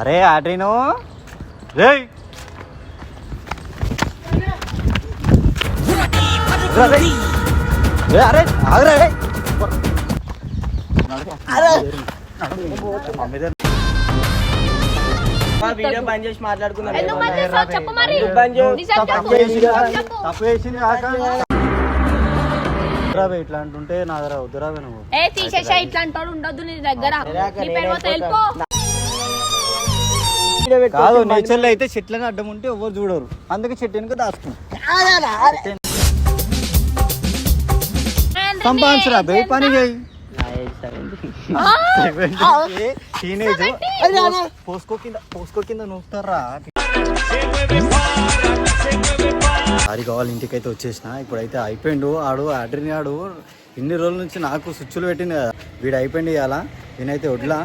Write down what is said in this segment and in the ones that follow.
అరే ఆడ్రీను. రే అరే ఆగరా. అరే వీడియో బంద్ చేసి మాట్లాడుకుందాం. వద్దురాబే ఇట్లా అంటుంటే నా దగ్గర వద్దురాబే నువ్వు ఏ తీసేసా ఇట్లా అంటాడు ఉండొద్దు నీ దగ్గర. నీ పేరు పోతే. వెళ్ళిపో. కాదు నేచర్లో అయితే చెట్లని అడ్డం ఉంటే ఎవరు చూడరు. అందుకే చెట్టు వెనుక దాచుకుంటా సంపాదించరా బే పని చేయి. టీనేజ్ పోసుకో కింద పోసుకో కింద నూపుతారా అది కావాలి ఇంటికి అయితే వచ్చేసిన. ఇప్పుడైతే అయిపోయిండు ఆడు ఆడ్రిని ఆడు. ఇన్ని రోజుల నుంచి నాకు స్విచ్లు పెట్టింది కదా. వీడు అయిపోయింది ఇవాళ నేనైతే వడ్లా.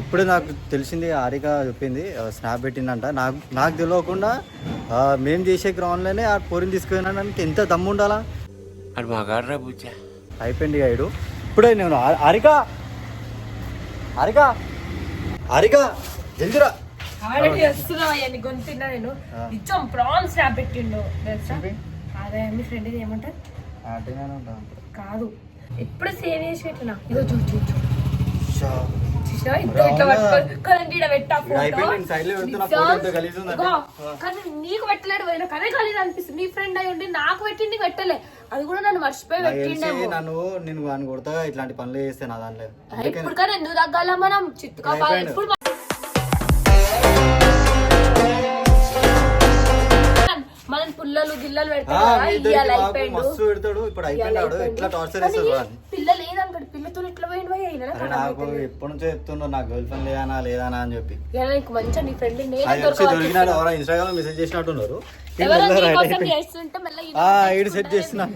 ఇప్పుడు నాకు తెలిసింది హారిక చెప్పింది స్నాప్ పెట్టిందంట నాకు నాకు తెలియకుండా ఆ, మేం చేసే గ్రౌండ్లోనే ఆ పొరిని తీసుకున్నాడానికి ఎంత దమ్ము ఉండాలా అడు మగాడ్రా బుజ్జ. అయిపోయింది గైడు ఇప్పుడే నేను హారిక హారిక హారిక జల్దిరా ఆల్రెడీ వస్తున్నావు అవన్నీ గొంతున్నా నేను. నిజం ప్రాన్స్ స్నాప్ పెట్టిండు తెలుసా. అదే మీ ఫ్రెండ్ ఇది ఏమంటారు. కాదు. ఎప్పుడు సేవ్ చేసి పెట్టినా ఇదో చూ చూ చూ షా. చూసినావా? ఇట్లా పట్టుకొని కరెంట్ ఈడ పెట్టా ఫోటో. కానీ నీకు పెట్టలేడు పోయినా కదే గలీజ్ అనిపిస్తుంది నీ ఫ్రెండ్ అయి ఉండి నాకు పెట్టింది పెట్టలే. అది కూడా నన్ను మర్చిపోయి పెట్టిండేమో. నన్ను నేను కొడతా ఇట్లాంటి పనులు చేస్తే నా దానిలో ఇప్పుడు కానీ ఎందుకు తగ్గాల మనం? అయిపోయింది. ఇప్పుడు పుల్లలు గిల్లలు ఆ, పెడతాం మీ కదా, ఇద్దరికి ఇయ్యాల మాకు అయిపోయిండు మస్తు పెడతాడు ఇప్పుడు అయిపోయినాడు ఎట్లా టార్చర్ చేస్తాడు పిల్ల లేదనుకోండి పిల్లతో ఇట్లా పోయిండు అరే నాకు ఎప్పటి నుంచో నాకు గర్ల్ ఫ్రెండ్ లేదానా లేదానా అని చెప్పి నీకు మంచిగా నీ ఫ్రెండ్ దొరికినాడు ఎవరో ఇన్స్టాగ్రామ్ మెసేజ్ చేసినట్టున్నారు నీ ఈడు సెట్ చేస్తున్నా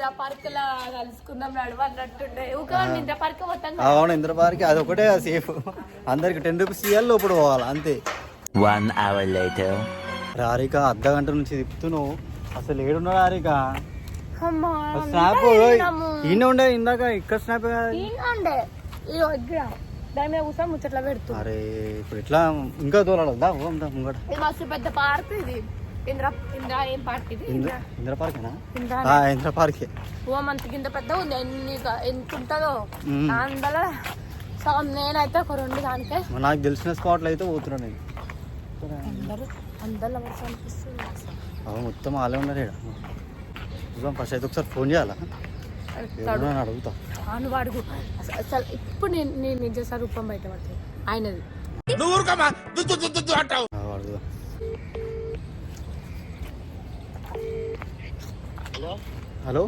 అంటున్నాడు ఆ. ఇంద్ర పార్క్ లా కలుసుకుందాం నడువ అన్నట్టుండే. ఊక ఇంద్ర పార్క్ పోతాం కదా. అవును ఇంద్రపార్కి అది ఒకటే సేఫ్. అందరికి టెన్ రూపీస్ ఇవ్వాలి లోపల పోవాలి అంతే. వన్ అవర్ లేటర్ హారిక అర్ధ గంట నుంచి తిప్పుతున్నావు. అసలు ఏడున్నాడు హారిక అమ్మా, స్నాప్. ఈయన ఉండే ఇందాక ఇక్కడ స్నాప్ అరే ఇప్పుడు ఇట్లా ఇంకా దూరాలు ముంగట ఇది మస్తు పెద్ద పార్క్ ఇది. ఇంద్ర ఇంద్ర ఏం పార్క్ ఇది? ఇంద్ర ఇంద్ర. పార్కేనా? ఆ, ఇంద్ర పార్కే. కింద పెద్ద ఉంది ఎన్ని ఎంత ఉంటుందో. అందులో సగం నేనైతే ఒక రెండు దానికే. నాకు తెలిసిన స్పాట్లు అయితే పోతున్నాను నేను. అందరూ అనిపిస్తుంది. అవి మొత్తం వాళ్ళే ఉన్నారు ఇక్కడ చూద్దాం ఫస్ట్ అయితే ఒకసారి ఫోన్ చేయాలా? అని అడుగుతా. వాడుకు అసలు ఇప్పుడు నేను నేను నిజ స్వరూపం బయట పడుతుంది ఆయనది ఆ, అడుగుదాం హలో?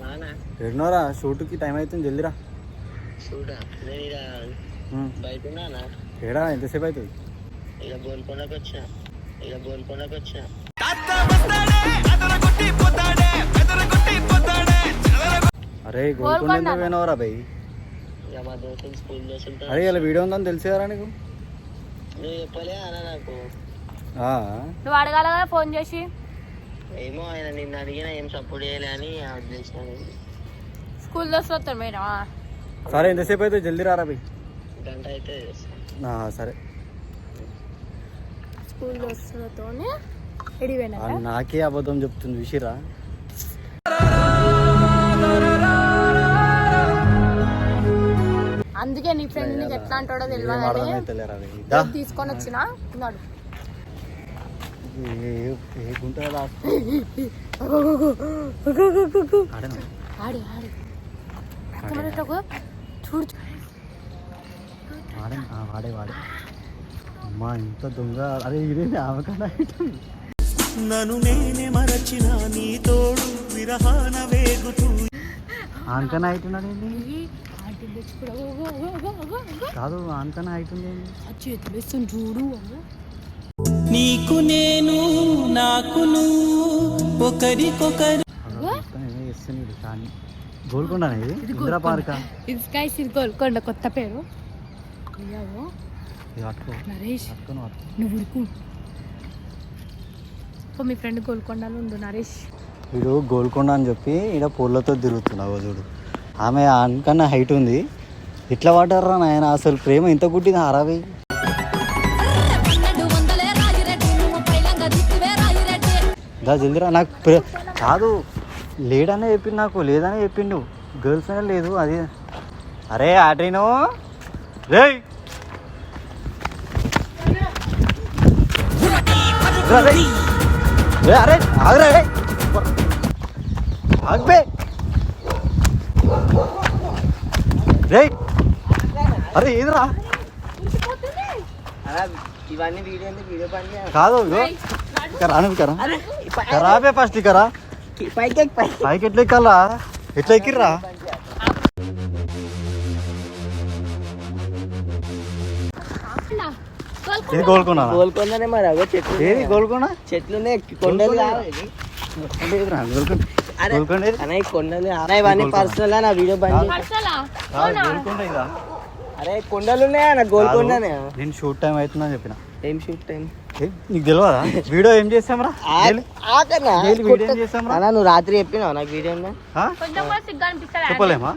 రానా? ఎడున్నారా షూట్కి టైం అవుతుంది జల్దిరా. ఏడా ఎంతసేపు అవుతుంది ఇలా గోల్కొండకు వచ్చిన ఇలా గోల్కొండకు వచ్చిన అరే గోల్కొండ ఎందుకు పోయినావురా భయ్ అరే ఇలా వీడియో ఉందని తెలిసే కదా నీకు? నువ్వు అడగాల కదా ఫోన్ చేసి. ఏమో ఆయన నిన్ను అడిగినా ఏం సపోర్ట్ చేయలే అని స్కూల్ దోస్తు వస్తాను మేడం సరే ఎంతసేపు అయితే జల్దీ రారా భయ్ గంట అయితే సరే. స్కూల్ ఎడిపోయినా ఆ, నాకే అబద్ధం చెప్తుంది విషిరా అందుకే నీ ఫ్రెండ్ నీకు ఎట్లా అంటాడో ఏం తెలియదని అర్థమైతే లేరా. తీసుకొని వచ్చిన ఉన్నాడు ఏ- ఏ- ఏ గుంట రాసుకో ఆడను. ఆడి ఆడి అర్థమయ్యేటకు చూడు వాడే వాడే వాడే అమ్మా ఇంత దొంగ అరే ఇదేంటి ఆమె కన్నా item. నన్ను నేనే మరచిన నీ తోడు విరహాన వేగుతూ ఆనకన్నా అవుతున్నాడు. కాదు ఆనకన్నా అవుతుంది చేతులు చూడు. నీకు నేను నాకు నువ్వు ఒకరికొకరు చేస్తుంది ఇది కానీ. గోల్కొండనా ఇది? ఇందిరా పార్క? ఇది స్కై సిల్కోల్ కొండ కొత్త పేరు. నరేష్. నువ్వు ఉరుకు. మీ ఫ్రెండ్ గోల్కొండలో ఉండు నరేష్. వీడు గోల్కొండ అని చెప్పి ఈడ పూలతో తిరుగుతున్నావు చూడు. ఆమె అనకన్నా హైట్ ఉంది. ఇట్లా పడ్డారా నాయన? అసలు ప్రేమ ఇంత గుడ్డిది హరావి దా జల్దిరా నాకు ప్రే- కాదు లేడనే చెప్పిండు నాకు లేదనే చెప్పిండు. గర్ల్ ఫ్రెండ్ లేదు అది. అరే ఆడ్రీను? రే అరే ఆగరే ఆగ్బే రే అరే ఏదిరా? ఇవన్నీ వీడియో వీడియో పని కాదు ఇక్కడ ఇక్కడ రాబే ఫస్ట్ ఇక్కడ పైకి ఎట్లా ఎక్కాలా? ఎట్లా ఎక్కిర్రా? ఇది గోల్కొండ గోల్కొండనే మరి అవే చెట్లు ఏది గోల్కొండ చెట్లునే కొండలు? అనే కొండలు అరే ఇవన్నీ పర్సనల్ నా వీడియో బంద్? అరే కొండలు ఉన్నాయా? గోల్కొండనే నేను షూట్ టైం అవుతుందని చెప్పిన. ఏం షూట్ టైం నీకు తెలియదా వీడియో ఏం డైలీ? వీడియో ఏం అన్నా నువ్వు రాత్రి చెప్పినావు నాకు వీడియో చెప్పలేమా?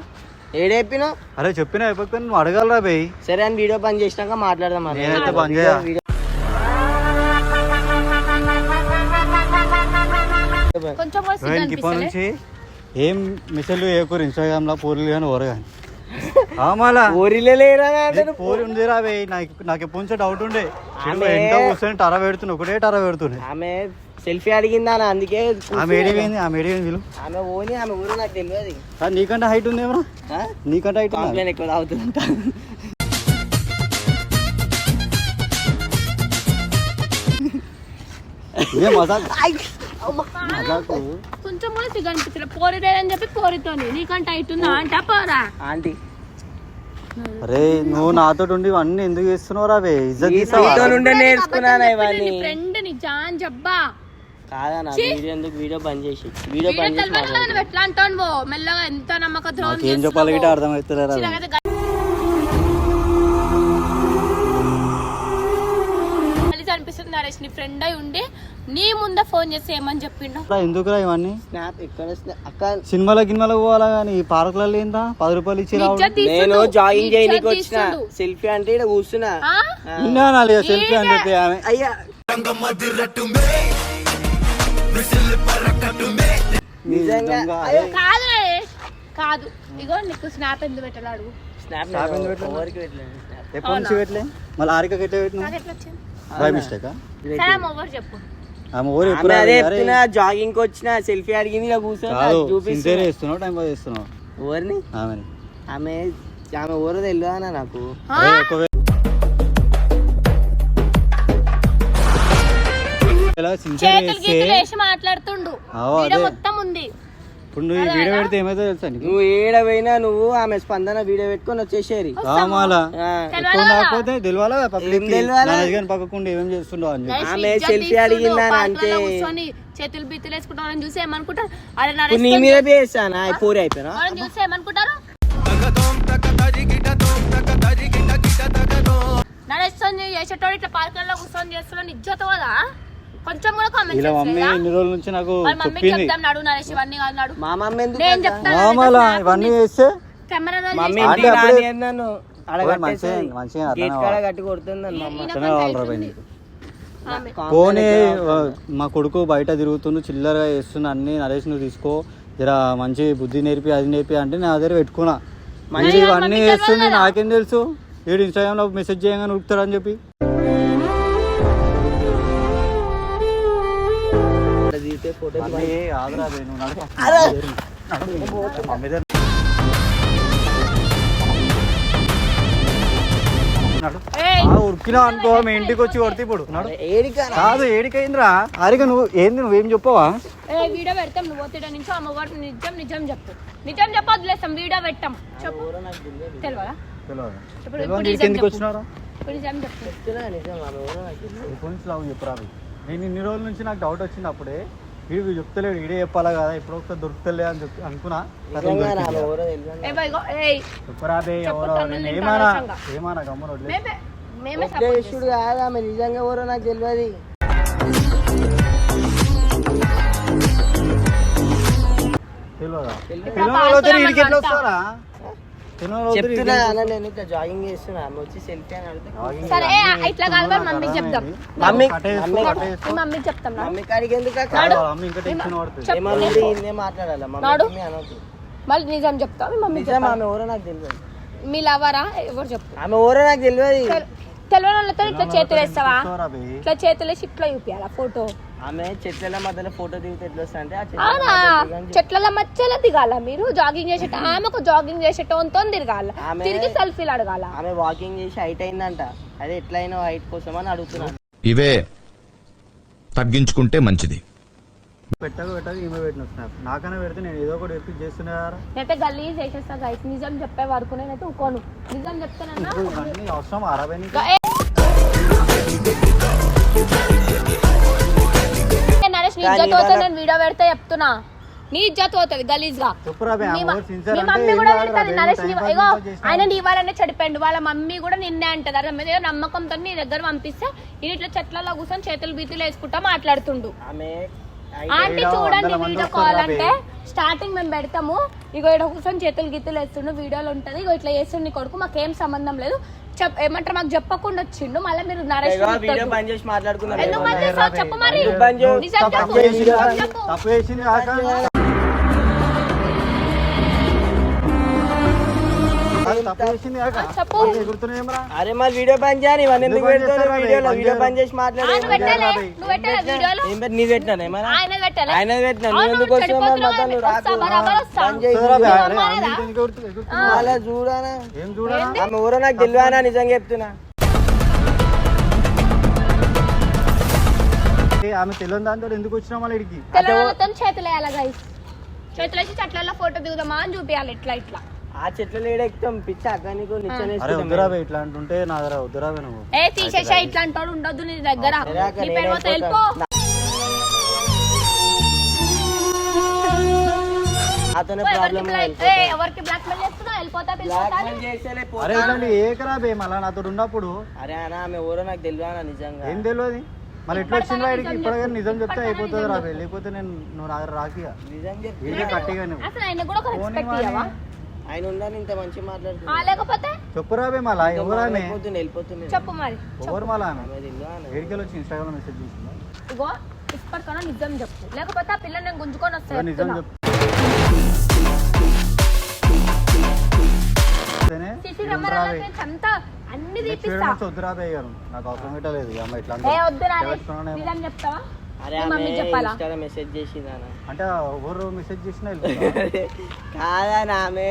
ఏడు చెప్పినావు? అరే చెప్పిన అయిపోతే నువ్వు అడగాలరా బేయ్. సరే అని వీడియో బంద్ చేసినాక మాట్లాడదాం. నేనైతే బంద్ చేయ. వీడియో- కొంచెం కూడా సిగ్గు రోహిన్కి ఇప్పటి నుంచి ఏం మిసలు ఏకూరు ఇన్స్టాగ్రామ్లో పూర్లు కానీ ఓరు కానీ పోరి ఉంది రావే నాకు నాకు ఎప్పటి నుంచో డౌట్ ఉండే. ఆమె- ఎంత కూర్చొని టర పెడుతున్నా ఒకటే టర పెడుతున్నాయి ఆమె సెల్ఫీ అడిగిందా అందుకే ఆ మేడి పోయింది ఆ మేడి పోయింది వీళ్ళు? ఆమె ఓని ఆమె ఊరు నాకు తెలియదు. నీకంటే హైట్ ఉంది ఏమరా? నీకంటే హైట్ ఎక్కువ తాగుతుంటా ఇదే మజాకు. కొంచెం కూడా సిగ్గు అనిపిస్తలే పోరి లేదని చెప్పి పోరితోని. నీకంటే అవుతుందా అంట పోరా. ఆంటీ. అరే నువ్వు నాతో ఉండి ఇవన్నీ ఎందుకు చేస్తున్నావు రావే ఇజ్జత్ నేర్చుకున్నాను ఇవన్నీ? ఫ్రెండ్ని జాన్ జబ్బా. కాదన్నా వీడియో ఎందుకు? వీడియో బంద్ చేసి. వీడియో బంద్ చేసి ఎట్లా అంటావు మెల్లగా ఎంత నమ్మక ద్రోహం నాకేం చెప్పాలి గిట్ట అర్థమవుతలేరా కలిసి అనిపిస్తుంది నరేష్ నీ ఫ్రెండ్ అయి ఉండి నీ ముందే ఫోన్ చేసి ఏమని చెప్పిండు? ఎందుకురా ఇవన్నీ? స్నాప్ ఎక్కడ అక్క సినిమాల గిన్నెలకు పోవాలా కానీ ఈ పార్కులలో ఏందా? పది రూపాయలు ఇచ్చి రావడం. నేను చేయనీకి ఇజ్జత్ వచ్చిన. సెల్ఫీ అంటే ఇక్కడ కూర్చున్నా. అనాలి సెల్ఫీ అని చెప్పి ఆమె. అయ్యా. నిజంగా. కాదు కాదు. ఇగో నీకు స్నాప్ ఎందుకు పెట్టాలి అడుగు. స్నాప్ స్నాప్ ఎందుకు పెట్టలేదు? ఎప్పటి నుంచి పెట్టలే? మళ్ళీ ఆరికకి ఎట్లా పెట్టినా బై మిస్టేకా సరే చెప్పు. ఆమె ఊరు ఎప్పుడు ఆమె అదే అరే, చెప్తున్నా జాగింగ్కి వచ్చిన సెల్ఫీ అడిగింది కూర్చొని చేస్తున్నావు టైం పాస్ చేస్తున్నావు. ఎవరిని? ఆమెని. ఆమె ఆమె ఊరు తెలియదా నాకు? మాట్లాడుతుండు. మొత్తం ఉంది. ఇప్పుడు నువ్వు వీడియో పెడితే ఏమైతే తెలుసా నువ్వు ఏడ పోయినా నువ్వు ఆమె స్పందన వీడియో పెట్టుకొని వచ్చేసేరి రాకపోతే తెలియాలా పబ్లిక్ పక్కకుండా ఏమేం చేస్తుండో అని ఆమె తీస్తుండు, అడిగిందా కూర్చొని చేతులు బీతులు వేసుకుంటారని చూసి ఏమనుకుంటారు? నీ తో మీద వేస్తానా పూరి అయిపోయినా? చూసి ఏమనుకుంటారు? నరేష్ చేసేటోడు ఇట్లా పార్కులలో కూర్చొని చేస్తున్నాడు ఇజ్జత కదా? కొంచెం కూడా కామెంట్ ఇలా మమ్మీ ఇన్ని రోజుల నుంచి నాకు చెప్పింది? నడు నరేష్ ఇవన్నీ కాదు నడు. మా మమ్మీ ఎందుకు నేను? చెప్తాను ఇవన్నీ చేస్తే? కెమెరా మమ్మీ అంటే రాని. మంచిగా- మంచిగా గేట్ కాడ కట్టి పోనీ మా కొడుకు బయట తిరుగుతుండు చిల్లరగా చేస్తున్నా అన్ని నరేష్ నువ్వు తీసుకో. జర మంచి బుద్ధి నేర్పి అది నేర్పి అంటే నేను అదే పెట్టుకున్నా. మంచి ఇవన్నీ చేస్తుంది? నాకేం తెలుసు? వీడు ఇన్స్టాగ్రామ్లో మెసేజ్ చేయగానే ఉడుకుతాడని చెప్పి. ఏయ్. ఆ, ఉరికినా అనుకో మీ ఇంటికి వచ్చి కొడితే ఇప్పుడు. నడు. ఏడికా కాదు ఏడికైందిరా. అరిగా నువ్వు ఏంది నువ్వేం చెప్పవా? ఏ వీడియో పెడతాం నువ్వు ఒత్తిడి నుంచి అమ్మవారు నిజం నిజం చెప్పు. నిజం చెప్పు వదిలేస్తాం వీడియో పెట్టాం. చెప్పు. తెలియదా. ఎందుకు వచ్చినారా? చెప్పురా నేను ఇన్ని రోజుల నుంచి నాకు డౌట్ వచ్చింది అప్పుడే. వీడు చెప్తలేడు ఈడే చెప్పాలా కదా ఇప్పుడు ఒకసారి దొరుకుతలే అని చెప్పి అనుకున్నా. ఆమె ఎవరో తెలియదు. ఏ బైగో ఏయ్. చెప్పురా బే చెప్పు ఎవరో. తమ్ముడు నేను నేను ఏమన్నా ఆలోచనగా. ఏమన్నా గమ్మన వదిలే మేమే మేమే సపోర్ట్ చేసుడు కాదు ఆమె నిజంగా ఎవరో నాకు తెలియదు. తెలియదా? ఇప్పుడు చెప్తున్నా అన్న నేను ఇట్లా జాగింగ్ చేస్తున్నా ఆమె వచ్చి సెల్ఫీ అని అడిగితే జాగింగ్ సరే. ఇట్లా కాదు మరి మమ్మీకి చెప్దాం. Mummy mummy. మీ మమ్మీకి చెప్తాం మమ్మీ కాడికి ఎందుకు అక్క? కాదు, అమ్మ ఇంకా టెన్షన్ పడుతుంది చెప్పు. ఏమన్నది ఇన్నే మాట్లాడాలా నాడు. మమ్మీ అనొద్దు మళ్ళీ నిజం చెప్తా మీ మమ్మీకి నిజం చెప్పాలి. ఆమె ఎవరో నాకు తెలియదు మీ లవరా ఎవరు చెప్పు ఆమె ఎవరో నాకు తెలియదు తెలియని వాళ్ళతో ఇట్లా చేతులు వేస్తావా? ఇట్లా చేతులు వేసి ఇట్లా చూపియాలా ఫోటో ఆమె చెట్ల మధ్యలో ఫోటో దిగితే ఎట్లా వస్తా అంటే చెట్ల అవునా? మధ్యలో చెట్ల దిగాల మీరు? జాగింగ్ చేసేట ఆమెకు జాగింగ్ చేసేటోతో తిరగాల? తిరిగి సెల్ఫీలు అడగాల? ఆమె వాకింగ్ చేసి హైట్ అయిందంట. అదే ఎట్లయినా హైట్ కోసం అని అడుగుతున్నాను. ఇవే తగ్గించుకుంటే మంచిది. పెట్టక పెట్టక ఈమె పెట్టిన స్నాప్ నాకన్నా పెడితే నేను ఏదో ఒకటి ఎత్తి చేస్తున్నా నేనైతే గల్లీ చేసేస్తా గైస్ నిజం చెప్పే వరకు నేనైతే ఊకోను. నిజం చెప్తానన్నా అవసరం అరవై నీ ఇజ్జత్ పోతుంది నేను వీడియో పెడితే చెప్తున్నా. నీ ఇజ్జత్ పోతుంది గలీజ్గా మీ మమ్మీ కూడా బే, నరేష్ ఇగో. ఆయన నీ ఇవ్వాలనే చెడిపోయిండు. వాళ్ళ మమ్మీ కూడా నిన్నే అంటది. అరే మీద నమ్మకంతో నీ దగ్గర పంపిస్తే ఈయన ఇట్లా చెట్లలో కూర్చొని చేతులు బీతులు వేసుకుంటా మాట్లాడుతుండు. ఆమె ఆంటీ చూడండి వీడియో కాల్ అంటే. స్టార్టింగ్ మేము పెడతాము. ఇగో ఇక్కడ కూర్చొని చేతులు గీతులు వేస్తుండు వీడియోలు ఉంటది. ఇగో ఇట్లా చేస్తుండు నీ కొడుకు మాకేం సంబంధం లేదు. చెప్ ఏమంటారు మాకు చెప్పకుండా వచ్చిండు. మళ్ళీ మీరు నరేష్ ఎందుకు బంద్? చెప్పు మరి. అరే మరి వీడియో బంద్ చేయని ఇవన్నీ ఎందుకు పెడతారు వీడియోలో? వీడియో బంద్ చేసి ఆ, మాట్లాడే నువ్వు పెట్టలే నువ్వు పెట్టలే వీడియోలో. ఏం పెట్టి నీది పెట్టినా ఆయన పెట్టలే. ఆయన పెట్టినా? నువ్వు ఎందుకు మరి నువ్వు రాకు. బరాబర్ వస్తా. బంద్ చేయి. ఎగురుతున్నావు? అలా చూడనా? ఏం ఆమె ఎవరో నాకు తెలియనా నిజంగా చెప్తున్నా. ఆమె తెలియని దాంతో ఎందుకు వచ్చినా మళ్ళీ ఇడికి తెలంగాణతో చేతులు వేయాలి గైస్ చేతులు వేసి చెట్లలో ఫోటో దిగుదామా అని చూపించాలి ఇట్లా ఇట్లా. ఆ చెట్ల లేడ ఎక్కుతాం పిచ్చ అక్క నీకు నిచ్చెన అరే వేసుకుంటాం వద్దురా బే ఇట్లా అంటుంటే నా దగ్గర నువ్వు. ఏ తీసేసా ఇట్లా అంటాడు ఉండొద్దు నీ దగ్గర. సరే అక్క, నీ నేనే పేరు పోతే వెళ్ళిపో. అతనే ఎవరికి ప్రాబ్లం బ్లాక్ ఏ, ఎవరికి బ్లాక్ మెయిల్ చేస్తున్నావు వెళ్ళిపోతా పిలిపోతా చేసేలే పో. అరే ఇట్లాంటి ఏకరా బే మళ్ళా నాతో ఉన్నప్పుడు. అరే అన్న ఆమె ఎవరో నాకు తెలియనా నిజంగా. ఏం తెలియదు మళ్ళీ ఎట్లా వచ్చిందా నిజం ఇప్పటికే చెప్పు. నిజం చెప్తే అయిపోతుంది రా లేకపోతే నేను నువ్వు నా దగ్గర రాకిగా నిజం చెప్తే కట్టిగా నువ్వు. అసలు ఆయన కూడా ఒక పోనీ రెస్పెక్ట్ మరి. ఇవ్వవా ఆయన ఉందని ఇంత మంచి ఆ, మాట్లాడుతున్నా లేకపోతే? చెప్పురా బే మళ్ళా ఎవరు ఆమె? వెళ్ళిపోతుంది వెళ్ళిపోతుంది చెప్పు మరి ఎవరు మళ్ళా ఆమె? ఆమె. తెలియనా ఏడికెళ్ళి వచ్చి ఇన్స్టాగ్రామ్ మెసేజ్ చేసిందా? ఇగో ఇప్పటికన్నా నిజం చెప్పు. లేకపోతే ఆ పిల్ల నేను గుంజుకొని వస్తాను నిజం చెప్పు చెప్తేనే సిసి అన్ని తీపిస్తా. వీడియో నుంచి వద్దురా బే గారు. నాకు అవసరం పెట్టలేదు. ఈ అమ్మాయి ఇట్లా ఏ వద్దు రా పెట్టుకున్నానేమో. నిజం చెప్తావా? మమ్మీ చెప్పాలా? మెసేజ్ చేసింది అంటే ఎవరు మెసేజ్ చేసినా కాదని ఆమె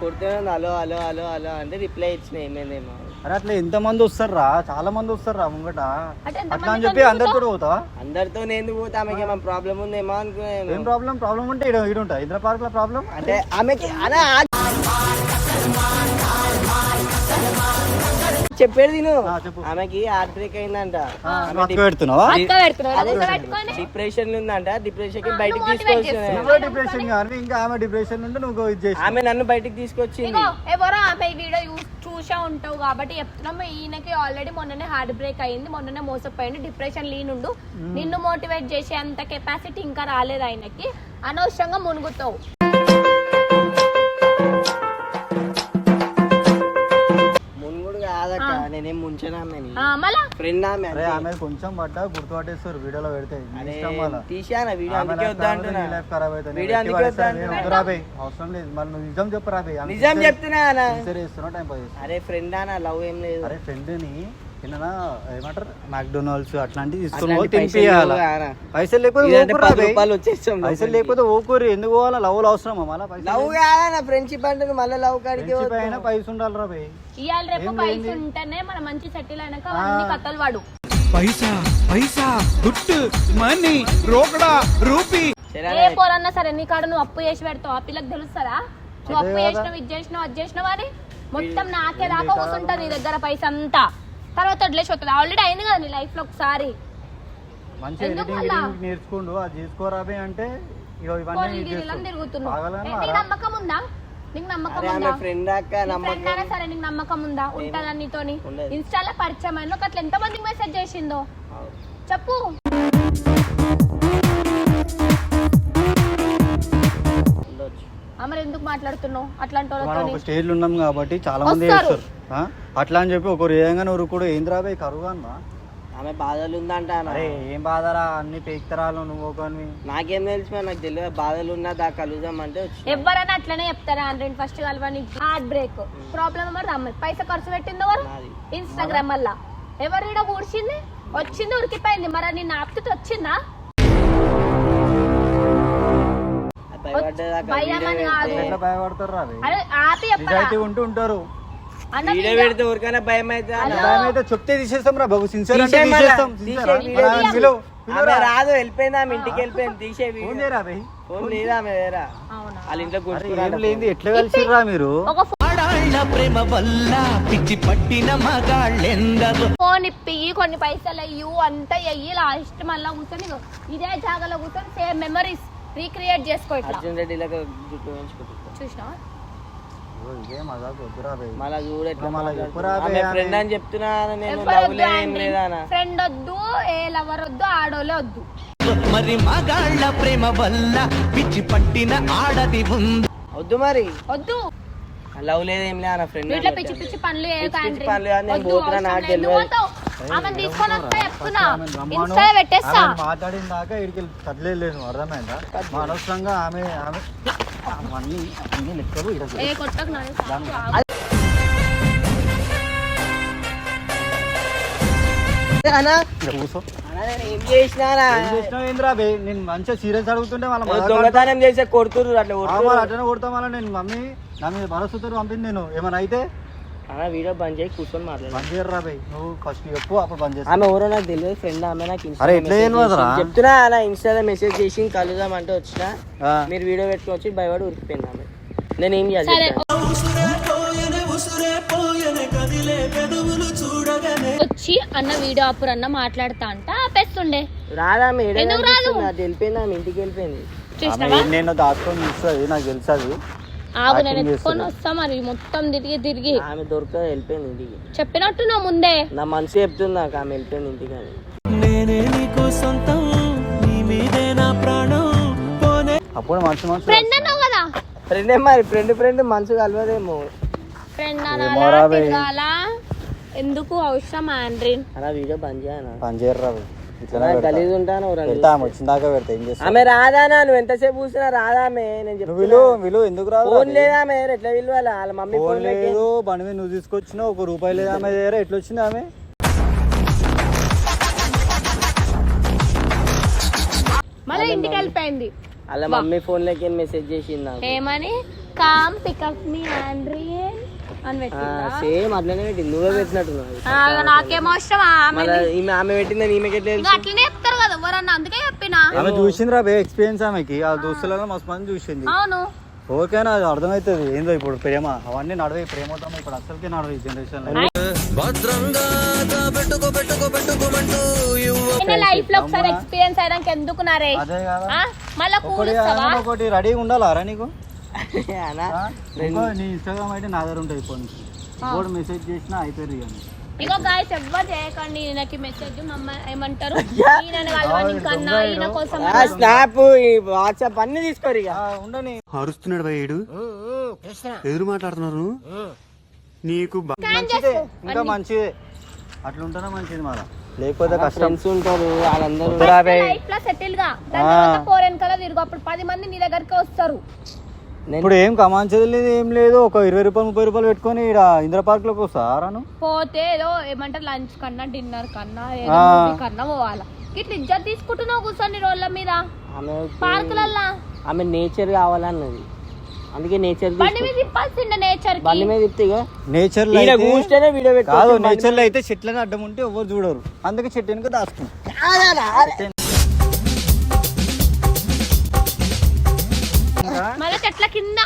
కొడుతున్నాను హలో హలో హలో హలో అంటే రిప్లై ఇచ్చిన ఏమైందేమో. అరే అట్లా ఎంత మంది వస్తారు రా చాలా మంది వస్తారు రా ముంగట. అంటే ఎంత అట్లా అని చెప్పి అందరితో? పోతావా? అందరితో నేను పోతే? ఆమెకి ఏమైనా ప్రాబ్లం ఉందేమో ఏం అనుకున్నాను ప్రాబ్లం ప్రాబ్లం ఉంటే ఈడ ఉంటా ఇంద్ర పార్క్లో ప్రాబ్లం అంటే ఆమెకి అలా చెప్పేది తిను. ఆమెకి హార్ట్ బ్రేక్ అయిందంట. డిప్రెషన్ ఉందంట. డిప్రెషన్కి బయటికి. నువ్వే డిప్రెషన్ కానీ ఇంకా ఆమె డిప్రెషన్ ఉంటే నువ్వు ఇది చేసి ఆమె నన్ను బయటికి తీసుకొచ్చింది. ఎవరో ఆమె వీడియో చూసే ఉంటావు కాబట్టి చెప్తున్నాము ఈయనకి ఆల్రెడీ మొన్ననే హార్ట్ బ్రేక్ అయింది. మొన్ననే మోసపోయింది డిప్రెషన్ లీనుండు నిన్ను మోటివేట్ చేసే అంత కెపాసిటీ ఇంకా రాలేదు ఆయనకి. అనవసరంగా మునుగుతావు. నేనేం ముంచను ఆమెని? ఆ, మళ్ళా? ఫ్రెండ్ ఆమె అరే. ఆమె కొంచెం పడ్డా గుర్తుపట్టేస్తారు వీడియోలో పెడితే. తీసానా వీడియో? ఆమె అందుకే life వద్దా ఖరాబ్ అయితే అంటున్నా నీ life ఖరాబ్ అవుతుంది. వీడియో నేను అందుకే ఎట్టి వద్దా పడేస్తాను. నేను అంటున్నా వద్దురా బే. అవసరం లేదు. మరి నువ్వు నిజం నిజం చెప్తున్నా. అరే ఫ్రెండ్ అన్న లవ్ ఏం లేదు. అరే ఫ్రెండ్ని ఏమన్నా ఏమంటారు? అట్లాంటివి తీసుకుని పైసలు తినిపియాల? పైసలు లేకపోతే వచ్చేస్తాం పైసలు లేకపోతే ఊకూరి ఎందుకు పోవాలా? లవ్ అవసరమా మళ్ళీ లవ్ పైసలు కాదన్న ఫ్రెండ్షిప్ అంటే నువ్వు మళ్ళీ లవ్ కాడికి ఫ్రెండ్షిప్ అయినా పైస ఉండాలిరా బే. ఇవాళ రేపు పైసలు? ఉంటేనే మన మంచి సెటిల్ అయినాక అన్ని కథలు వాడు. పైసా పైసా గుట్టు మనీ రోకడా రూపీ. ఏ పోరన్నా సరే నీ కాడ నువ్వు అప్పు చేసి పెడతావు. ఆ పిల్లకి తెలుస్తుందా? నువ్వు అప్పు కదా. చేసినావు ఇది చేసినావు అది చేసినావు అని మొత్తం నాకే దాకా కూర్చుంటది నీ దగ్గర పైస అంతా తర్వాత వదిలేసి వస్తుంది ఆల్రెడీ అయింది కదా నీ లైఫ్లో ఒకసారి. మంచి ఎందుకు ఎడిటింగ్ మళ్ళా? ఎడిటింగ్ నేర్చుకోండు. అది చేసుకోరా బే అంటే ఇగో పోనీ చేస్తావు. తిరుగుతున్నావు ఏ, నీకు? నమ్మకం ఉందా? నీకు నమ్మకం అరే ఆమె ఉందా ఫ్రెండ్ అక్క నీ friend నమ్మకం అయినా సరే నీకు నమ్మకం ఉందా? నీతోని? ఉండదు. ఇన్స్టాలో పరిచయం అయిన అట్లా ఎంత మందికి మెసేజ్ చేసిందో. చెప్పు. మరి ఎందుకు మాట్లాడుతున్నావు? అట్లాంటి మనం వాళ్ళతో ఒక స్టేజ్లో ఉన్నాం కాబట్టి చాలా మంది వస్తారు. చేస్తారు. ఆ? అట్లా అని చెప్పి ఒకరు ఏయంగానే ఊరు కూడా ఏం రాబోయే కరువు అన్నా? ఆమె బాధలు ఉందంట అన్న. అరే ఏం బాధరా? అన్ని పేక్తరాలు నువ్వు ఒకని నాకేం తెలుసు మరి నాకు తెలియదు. బాధలు ఉన్నా దా కలుద్దాం అంటే వచ్చి ఎవరైనా అట్లనే చెప్తారా? ఆండ్రాయిడ్ ఫస్ట్ కలవని హార్ట్ బ్రేక్ ప్రాబ్లం ఎవరు అమ్మాయి పైసా ఖర్చు పెట్టింది ఎవరు నాది. ఇన్స్టాగ్రామ్ వల్ల. ఎవరు ఈడ కూర్చింది వచ్చింది ఉరికిపోయింది. మరి నిన్న ఆప్తితో వచ్చిందా? అది భయపడ్డదాకా భయం అని కాదు. ఎట్లా భయపడతారు రా అరే ఆపి చెప్పరా నిజాయితీ ఉంటూ ఉంటారు. అన్న వీడియో వీడియో- పెడితే ఊరికైనా భయం అయితే అన్న. భయం అయితే చెప్తే తీసేస్తాం రా బాబు. సిన్సియర్ అంటే తీసేయ్ మళ్ళా. తీసేస్తాం తీసేయ్ సిన్సియర్ వీడియో పిలువు ఆమె పిలువురా. రాదు వెళ్ళిపోయింది ఆమె ఇంటికి వెళ్ళిపోయింది. తీసే ఫోన్ వీడియో. చేయరా భయ్ ఫోన్ లేదా ఆమె వేరా అవునా? వాళ్ళ ఇంట్లో అరే కూర్చున్నాడు ఏం లేదు ఎట్లా కలిసిర్రా మీరు? ఒక ఆడాళ్ళ ప్రేమ వల్ల పిచ్చి పట్టిన మగాళ్ళెందరో. ఫోన్ ఇప్పి కొన్ని పైసలు అయ్యు అంతా అయ్యి లాస్ట్ మళ్ళీ కూర్చొని ఇదే జాగాలో కూర్చొని సేమ్ మెమరీస్ రీక్రియేట్ చేసుకో ఇట్లా. అర్జున్ రెడ్డి లాగా జుట్టు వేయించుకుంటున్నాడు చూసినా మళ్ళా చూడు ఎట్లా మళ్ళా. ఫ్రెండ్ అని చెప్తున్నా నేను లవ్ లేదు ఏం లేదా అన్న. ఫ్రెండ్ వద్దు ఏ లవర్ వద్దు ఆడోలే వద్దు. మరి మగాళ్ళ ప్రేమ వల్ల పిచ్చి పట్టిన ఆడది ఉంది. వద్దు మరి. వద్దు. లవ్ లేదు ఏం లేదా ఫ్రెండ్ వీటిలో పిచ్చి పిచ్చి పనులు ఏ పిచ్చి పనులు అని నేను పోతున్నా, నాకు తెలియదు. పోతావు? ఆమెను తీసుకొని వస్తా చెప్తున్నా. ఆమెను రమ్మను. ఇన్స్టా పెట్టేస్తా. మాట్లాడిన దాకా ఇడికి కదిలేదు అర్థమైందా? మా అనవసరంగా ఆమె ఆమె అవన్నీ అన్ని లెక్కలు ఈడ ఏ కొట్టకు నాని కూర్చో మంచిగా సీరియస్ అడుగుతుంటే వాళ్ళ ఏదో దొంగతనం చేసే కొడుతురు అట్లా అట్లనే కొడతాం నేను మమ్మీ నా మీద భరోసాతో పంపింది నేను. ఏమైనా అయితే అన్న వీడియో బంద్ చేసి కూర్చొని మాట్లాడు. బంద్ చేయరా బే నువ్వు ఫస్ట్ చెప్పు అప్పుడు బంద్ చేస్తా. ఆమె ఎవరో నాకు తెలియదు ఫ్రెండ్ ఆమె నాకు అరే. చెప్తున్నా అలా ఇన్స్టాలో మెసేజ్ చేసి కలుద్దాం అంటే వచ్చిన ఆ, మీరు వీడియో పెట్టుకొని వచ్చి భయపడి ఉరికిపోయింది ఆమె. నేను ఏం చేయాలి. వచ్చి అన్న వీడియో అప్పుడు అన్న మాట్లాడతా అంట ఆపేస్తుండే. రాదా? అది వెళ్ళిపోయింది ఆమె ఇంటికి వెళ్ళిపోయింది. నేను దాచుకొని చూస్తుంది నాకు తెలుసు ఆగు నేను ఎత్తుకొని. వస్తా మరి మొత్తం తిరిగి తిరిగి. ఆమె దొరకదు వెళ్ళిపోయింది ఇంటికి. చెప్పినట్టు నా ముందే. నా మనసు చెప్తుంది నాకు ఆమె వెళ్ళిపోయింది ఇంటికి అని. అప్పుడు మంచి మనసు ఫ్రెండ్ అన్నావు కదా? ఫ్రెండ్ మరి ఫ్రెండ్ ఫ్రెండ్ మనసు కలవదేమో. ఫ్రెండ్ అనాలా ఎందుకు అవసరం ఆండ్రిన్ అలా వీడియో బంద్ చేయనా పని చేయరా. గలీజ్ ఉంటాను పెడతా ఆమె వచ్చిన దాకా పెడతా ఏం చేస్తా ఆమె రాదానా నువ్వు ఎంతసేపు కూర్చున్నా రాదామే నేను ఎందుకు రాదు ఫోన్ లేదా ఆమె? ఎట్లా విలువాలా? వాళ్ళ మమ్మీ ఫోన్ ఫోన్ లేదు బండి మీద నువ్వు తీసుకొచ్చినావు ఒక రూపాయి లేదు ఆమె దగ్గర ఎట్లా వచ్చింది ఆమె? మళ్ళీ ఇంటికి వెళ్ళిపోయింది. వాళ్ళ మమ్మీ ఫోన్లోకి మెసేజ్ చేసింది ఏమని? Come pickup me Andrian same అట్లనే పెట్టింది. నువ్వే పెట్టినట్టున్నావు ఆ, నాకేం అవసరం ఆమె మళ్ళీ ఈమె ఆమె పెట్టిందని ఈమెకి అట్లనే చెప్తారు కదా ఎవరన్నా అందుకే చెప్పినా. ఆమె చూసింది రా బే ఎక్స్పీరియన్స్ ఆమెకి. ఆ దోస్తులలో మస్తు మంది చూసింది. అవును. ఓకేనా అది అర్థమవుతుంది ఏందో ఇప్పుడు ప్రేమ. అవన్నీ నడవే ప్రేమతో ఇప్పుడు అసలుకే నడవే జనరేషన్ లైఫ్లో. ఒకసారి ఎక్స్పీరియన్స్ అయినాక ఎందుకు నారే అదే కదా. ఆ? మళ్ళా ఒకటి రెడీగా ఉండాలా రా నీకు? ఇంకో నీ ఇన్స్టాగ్రామ్ అయితే నా దగ్గర ఉంటుంది ఫోన్ ఇప్పుడు మెసేజ్ చేసినా అయిపోయారు ఇక. ఇగో గాయస్ ఎవ్వరు చేయకండి. ఈయనకి మెసేజ్ మమ్మ ఏమంటారు? ఇంకన్నా ఈయన కోసం స్నాప్ వాట్సాప్ అన్ని తీసుకోరు ఇక. ఉండని. అరుస్తున్నాడు భయ్యుడు ఎదురు మాట్లాడుతున్నారు? నీకు మంచిదే ఇంకా మంచిదే. అట్లుంటేనే మంచిది మన లేకపోతే కష్టం. ఫ్రెండ్స్ ఉంటారు వాళ్ళందరూ లైఫ్లో సెటిల్గా. ఫోరెన్ కల తిరుగు. అప్పుడు పది మంది నీ దగ్గరికి వస్తారు. ఇప్పుడు ఏం కమాంచేది లేదు ఏం లేదు ఒక ఇరవై రూపాయలు ముప్పై రూపాయలు పెట్టుకొని ఇక్కడ ఇంద్ర పార్క్లోకి వస్తారాను పోతే ఏదో ఏమంటారు లంచ్ కన్నా డిన్నర్ కన్నా ఏదో ఆ. movie కన్నా పోవాలా. ఇట్లా ఇజ్జత్ తీసుకుంటున్నావు కూర్చొని రోడ్ల మీద. ఆమె పార్కులల్లా. ఆమె నేచర్ కావాలన్నది. అందుకే నేచర్ బండి మీద తిప్పాల్సిండే నేచర్కి బండి మీద ఇస్తే ఇక నేచర్లో ఈయన అయితే- కూర్చొనే వీడియో కాదు పెట్టుకోవచ్చు నేచర్లో అయితే చెట్లను అడ్డం ఉంటే ఎవరు చూడరు. అందుకే చెట్టు వెనుక దాచుకుంటాం. చెట్ల కింద.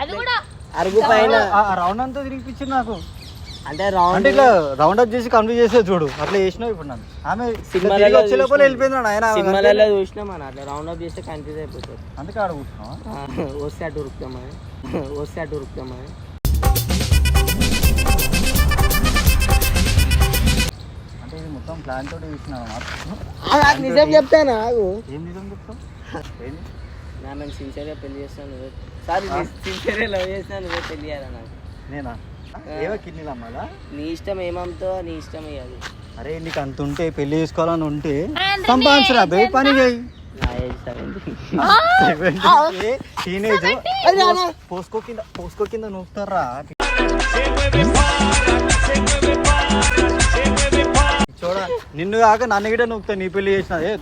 అది కూడా అరుగు పైన. రౌండ్ అంతా తిరిగిపించింది నాకు. అంటే రౌండ్ అంటే ఇట్లా రౌండ్ అప్ చేసి కన్ఫ్యూజ్ చేసే చూడు. అట్లా చేసినావు ఇప్పుడు నన్ను. ఆమె తిరిగి వచ్చే లోపల చూసినాం. వెళ్ళిపోయింది ఆయన సినిమాలలో చూసినాం మన అట్లా రౌండ్ అప్ చేస్తే కన్ఫ్యూజ్ అయిపోతుంది. అందుకే ఆడ కూర్చున్నావా? ఆ, వస్తే అటు ఉరుకుతామని వస్తే అటు ఉరుకుతామని అంటే ఇది మొత్తం ప్లాన్ తోటి చూసినావు? నిజం చెప్తాను ఏం నిజం చెప్తావు? ఏంది? నా మేము సిన్సియర్గా పెళ్ళి చేస్తాను సారీ సిన్సియర్గా లవ్ చేస్తాను నువ్వే పెళ్ళి చేయాలి నాకు. నేనా? ఏవో కిడ్నీలు అమ్మాలా నీ ఇష్టం ఏమంతో నీ ఇష్టం ఇవ్వాలి అరే నీకు అంత ఉంటే పెళ్ళి చేసుకోవాలని ఉంటే సంపాదించరా బే పని చేయి. నా ఏజ్ సెవెంటీ టీనేజ్ పోసుకో కింద పోసుకో కింద నూపుతారా చూడ నిన్ను కాక నన్ను గిట నూపుతా నీ పెళ్ళి చేసిన. ఏ,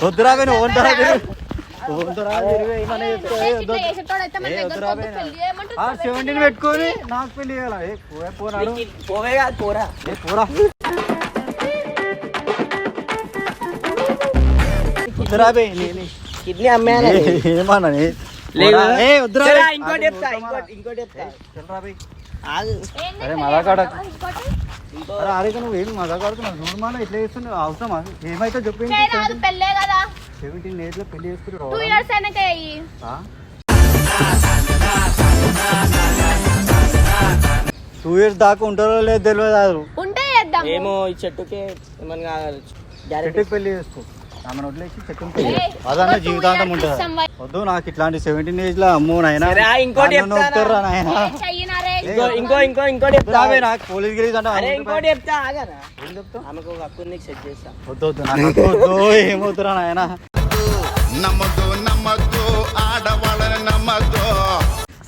వద్దురా. వద్దురా బే, నువ్వు ఓంటరా బే. ఓంటరా బే, ఇరవై ఏమన్నా చెప్తావు, ఏ, వద్దు. ఏ, వద్దురా బే. ఆ, 17 పెట్టుకొని నాకు పెళ్లి చేయాలా ఏ పోయే పోరాడు పోవే కాదు పోరా ఏ పోరా వద్దురా బే నేను కిడ్నీ అమ్మేయాలి ఏమన్నా లేదు. ఏ వద్దురా సరే, బే. ఇంకోటి చెప్తా అది ఇంకోటి ఇంకోటి చెప్తా చెల్రా బే. ఆగు అరే మగాకాడ ఇంకో అరే అరే నువ్వు ఏం మగాకాడుతున్నావు చూడమాన ఇట్లా చేస్తున్నావు? అవసరమా? ఏమైతే చెప్పింది చేయరాదు పెళ్ళే కదా. సెవెంటీన్ ఏజ్లో పెళ్ళి టూ ఇయర్స్ అయ్యి. టూ ఇయర్స్ దాకా ఉంటారో లేదు తెలియదు ఉంటే చేద్దాం. ఏమో ఈ చెట్టుకే ఏమన్నా చెట్టుకి పెళ్ళి చేసుకో. ఆమెను వదిలేసి చెట్టుకి పెళ్ళి. అదన్న జీవితాంతం ఉంటుంది? వద్దు నాకు ఇట్లాంటి సెవెంటీన్ ఏజ్లో అమ్మో నాయన. ఇంకోటి చెప్తారా? నాయన? ఇంకో ఇంకో ఇంకో ఇంకోటి చెప్తా. రావే నాకు పోలీస్ గిరీస్ అంటే అరే. ఇంకోటి చెప్తా ఏం చెప్తావు? ఆమెకు ఒక అక్కుని నీకు సెట్ చేస్తా. వద్దు వద్దు నాకు వద్దు, ఏమవుతురా నాయన? నమ్మద్దు నమ్మద్దు ఆడవాళ్ళని నమ్మద్దు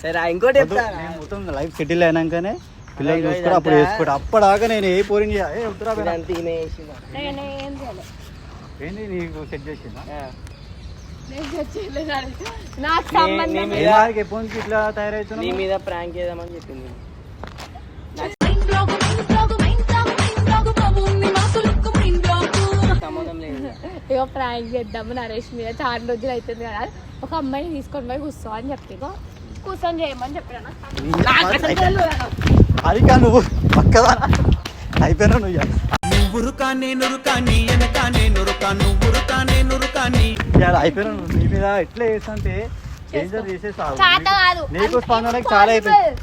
సరే ఇంకోటి చెప్తా. నేను మొత్తం లైఫ్ సెటిల్ అయినాకనే పిల్లలు చూసుకుంటే అప్పుడు వేసుకోడు అప్పటిదాకా నేను ఏ పోరింగ్ వద్దురా నేను ఏం చేయలేదు ఏంది నీకు సెట్ చేసిందా ఆ. నేను చేయలేదు అది. నాకు నీ సంబంధం ఎప్పటి ఇట్లా నీ తయారవుతున్నావు మీద ప్రాంక్ చేద్దామని చెప్పింది. ఇగో ప్రాంక్ చేద్దాము నరేష్ మీద. చాలా రోజులు అవుతుంది కదా. ఒక అమ్మాయిని తీసుకొని పోయి కూర్చో అని చెప్పి ఇగో కూర్చొని చేయమని చెప్పాను. నువ్వు పక్కదా అయిపోయినా నువ్వు ఇవాళ. నువ్వురుకా నేనురుకా నీ వెనకా నేనురుకా నువ్వురుకా నేనురుకా నీ ఇవాళ అయిపోయినా నీ మీద ఎట్లా చేస్తుంటే డేంజర్ కాదు నీకు స్పందనకి చాలా అయిపోయింది.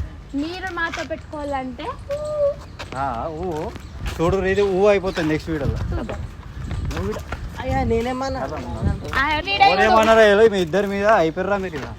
మీరు మాతో పెట్టుకోవాలంటే ఆ, ఊ. చూడు ఇది ఊ అయిపోతుంది నెక్స్ట్ వీడియోలో నేనేమన్నా ఏలో మీ ఇద్దరి మీద అయిపోయారా మీరు ఇలా